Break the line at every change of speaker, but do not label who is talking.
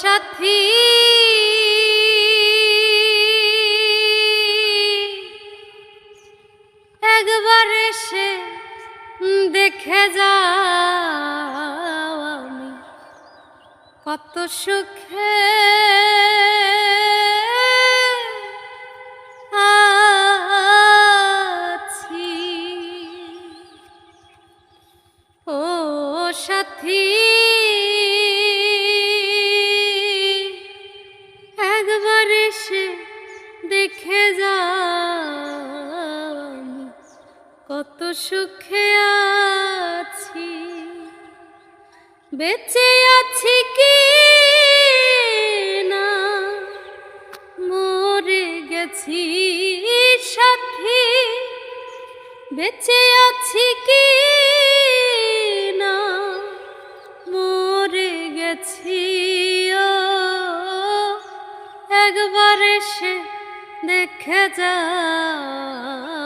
সাথী। একবার এসে দেখে যাও আমি কত সুখে। আছি। ও সাথী। কত সুখে আছি। বেঁচে আছি কি না? মরে গেছি সাথী। বেঁচে আছি কি না? মরে গেছি, ও। একবার এসে দেখে আমি